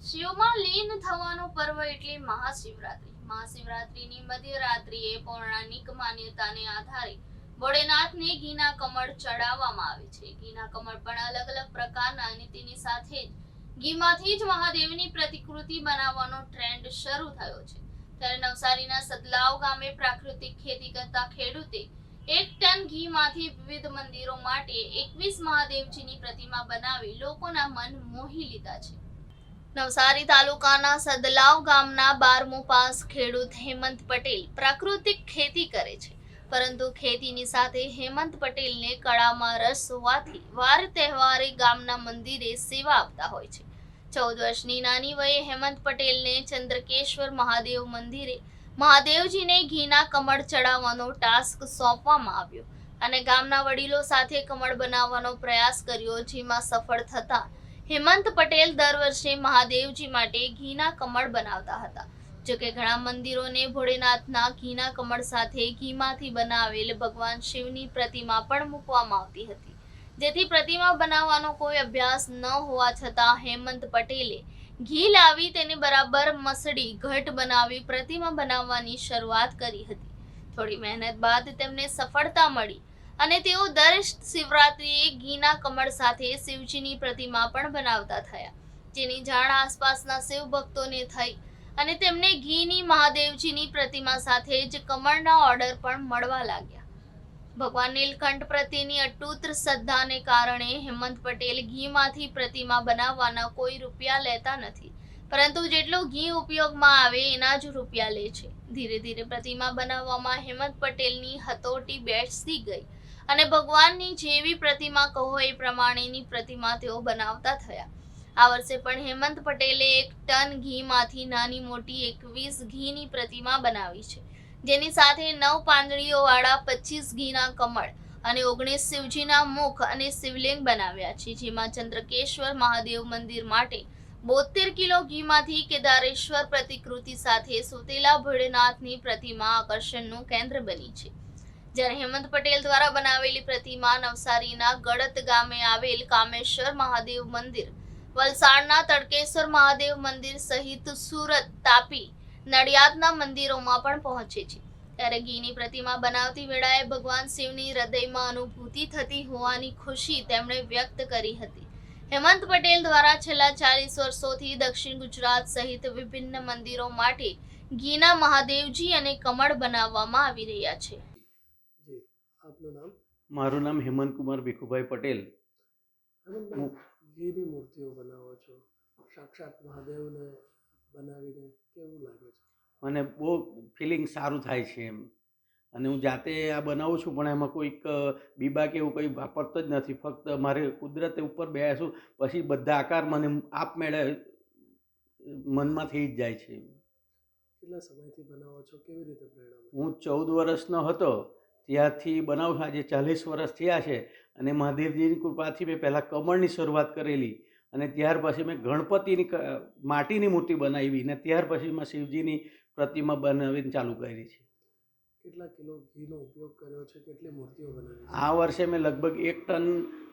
શિવમાં લીન થવાનો પર્વ એટલે મહાશિવરાત્રી. મહાશિવરાત્રીની મધ્યરાત્રિએ પૌરાણિક માન્યતાને આધારે ભોળેનાથને ઘીના કમળ ચડાવવામાં આવે છે. ઘીના કમળ પણ અલગ અલગ પ્રકારના અને સાથે જ ઘીમાંથી જ મહાદેવની પ્રતિકૃતિ બનાવવાનો ટ્રેન્ડ શરૂ થયો છે. ત્યારે નવસારીના સદલાવ ગામે પ્રાકૃતિક ખેતી કરતા ખેડૂતે એક ટન ઘીમાંથી વિવિધ મંદિરો માટે એકવીસ મહાદેવજીની પ્રતિમા બનાવી લોકોના મન મોહી લીધા છે. નવસારી તાલુકાના સદલાવ ગામના બારમો પાસ ખેડૂત હેમંત પટેલ પ્રાકૃતિક ખેતી કરે છે. પરંતુ ખેતીની સાથે હેમંત પટેલને કળામાં રસ હોવાથી વાર તહેવારે ગામના મંદિરે સેવા આપતા હોય છે. ચૌદ વર્ષની નાની વયે હેમંત પટેલને ચંદ્રકેશ્વર મહાદેવ મંદિરે મહાદેવજીને ઘીના કમળ ચડાવવાનો ટાસ્ક સોંપવામાં આવ્યો અને ગામના વડીલો સાથે કમળ બનાવવાનો પ્રયાસ કર્યો, જેમાં સફળ થતા હેમંત પટેલ દર વર્ષે મહાદેવજી માટે ઘીના કમળ બનાવતા હતા. જોકે ઘણા મંદિરોને ભોળેનાથના ઘીના કમળ સાથે ઘીમાંથી બનાવેલ ભગવાન શિવની પ્રતિમા પણ મૂકવામાં આવતી હતી. જેથી પ્રતિમા બનાવવાનો કોઈ અભ્યાસ ન હોવા છતાં હેમંત પટેલે ઘી લાવી તેને બરાબર મસળી ઘટ બનાવી પ્રતિમા બનાવવાની શરૂઆત કરી હતી. થોડી મહેનત બાદ તેમને સફળતા મળી. અને તેઓ દર શિવરાત્રિએ ઘીના કમળ સાથે શિવજીની પ્રતિમા પણ બનાવતા થયા, જેની જાણ આસપાસના શિવ ભક્તોને થઈ અને તેમને ઘીની મહાદેવજીની પ્રતિમા સાથે જ કમળના ઓર્ડર પણ મળવા લાગ્યા. ભગવાન નીલકંઠ પ્રત્યેની અટૂત શ્રદ્ધાને કારણે હેમંત પટેલ ઘીમાંથી પ્રતિમા બનાવવાના કોઈ રૂપિયા લેતા નથી, પરંતુ જેટલું ઘી ઉપયોગમાં આવે એના જ રૂપિયા લે છે. ધીરે ધીરે પ્રતિમા બનાવવામાં હેમંત પટેલની હતોટી બેસતી ગઈ અને ભગવાનની જેવી પ્રતિમા કહો એ પ્રમાણેની પ્રતિમા તેઓ બનાવતા થયા. આ વર્ષે પણ હેમંત પટેલે એક ટન ઘીમાંથી નાની મોટી એકવીસ ઘીની પ્રતિમા બનાવી છે. જેની સાથે નવ પાંદડીઓવાળા પચીસ ઘીના કમળ અને ઓગણીસ શિવજીના મુખ અને શિવલિંગ બનાવ્યા છે. જેમાં ચંદ્રકેશ્વર મહાદેવ મંદિર માટે બોતેર કિલો ઘીમાંથી કેદારેશ્વર પ્રતિકૃતિ સાથે સુતેલા ભોળેનાથની પ્રતિમા આકર્ષણનું કેન્દ્ર બની છે. જ્યારે હેમંત પટેલ દ્વારા બનાવેલી પ્રતિમા નવસારીના ગડત ગામે આવેલ કામેશ્વર મહાદેવ મંદિર, વલસાડના તડકેશ્વર મહાદેવ મંદિર સહિત સુરત તાપી નડિયાદના મંદિરોમાં પણ પહોંચે છે. ત્યારે ઘીની પ્રતિમા બનાવતી વેળાએ ભગવાન શિવની હૃદયમાં અનુભૂતિ થતી હોવાની ખુશી તેમણે વ્યક્ત કરી હતી. હેમંત પટેલ દ્વારા છેલ્લા ચાલીસ વર્ષોથી દક્ષિણ ગુજરાત સહિત વિભિન્ન મંદિરો માટે ઘીના મહાદેવજી અને કમળ બનાવવામાં આવી રહ્યા છે. મારું નામ હેમંતકુમાર ભીખુભાઈ પટેલ. હું ઘીની મૂર્તિઓ બનાવો છો. સાક્ષાત મહાદેવને બનાવીને કેવું લાગે છે? મને બહુ ફિલિંગ સારું થાય છે એમ. અને હું જાતે આ બનાવું છું પણ એમાં કોઈક બીબા કે એવું કંઈ વાપરતો જ નથી. ફક્ત મારે કુદરત ઉપર બેસું પછી બધા આકાર મને આપમેળે મનમાં થઈ જ જાય છે કેટલા સમયથી બનાવો છો? કેવી રીતે હું ચૌદ વર્ષનો હતો. ત્યારથી બનાવું આજે ચાલીસ વર્ષ થયા છે અને મહાદેવજીની કૃપાથી મેં પહેલાં કમળની શરૂઆત કરેલી અને ત્યાર પછી મેં ગણપતિની માટીની મૂર્તિ બનાવી અને ત્યાર પછી મેં શિવજીની પ્રતિમા બનાવીને ચાલુ કરી છે. કેટલા કિલો ઘીનો ઉપયોગ કર્યો છે? કેટલી મૂર્તિઓ બનાવી આ વર્ષે મેં લગભગ એક ટન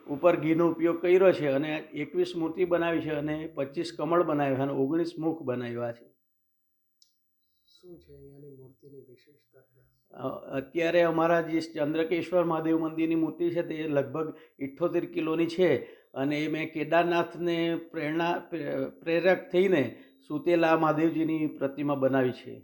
ઉપર ઘીનો ઉપયોગ કર્યો છે અને એકવીસ મૂર્તિ બનાવી છે અને પચીસ કમળ બનાવ્યા અને ઓગણીસ મુખ બનાવ્યા છે. અત્યારે અમારા જે ચંદ્રકેશ્વર મહાદેવ મંદિરની મૂર્તિ છે તે લગભગ ઇઠ્ઠોતેર કિલોની છે અને એ મેં કેદારનાથને પ્રેરણા પ્રેરક થઈને સુતેલા મહાદેવજીની પ્રતિમા બનાવી છે.